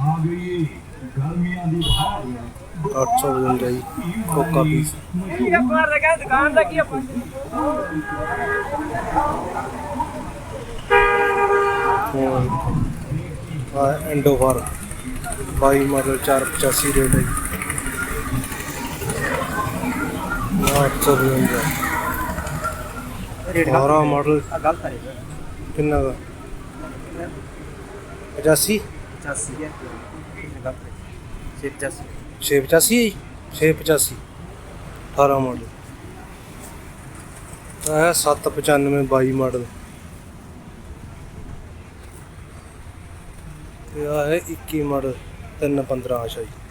ਆ ਗਈ ਗਰਮੀਆਂ ਦੀ ਬਹਾਰ। 800 ਵਜਨ ਦਾ ਜੀ ਕੋਕਾ ਪੀਸ। ਇਹ ਆਪਾਂ ਰਗਾ ਦੁਕਾਨ ਦਾ ਕੀ ਆਪਾਂ? ਆ ਐਂਡੋ ਫਾਰ। 22 ਮਾਡਲ 485 ਰੇਟ ਹੈ ਜੀ। 800 ਵਜਨ ਦਾ। 18 ਮਾਡਲ। ਗਲਤ ਹੈ ਕਿੰਨਾ ਦਾ? 85 85 ਹੈ। ਗਲਤ ਹੈ 85 685 ਹੈ ਜੀ? 685 18 ਮਾਡਲ ਤਾਂ ਇਹ 795 22 ਮਾਡਲ ਤੇ ਆ ਹੈ 21 ਮਾਡਲ 315 ਆਸ਼ਾ ਜੀ।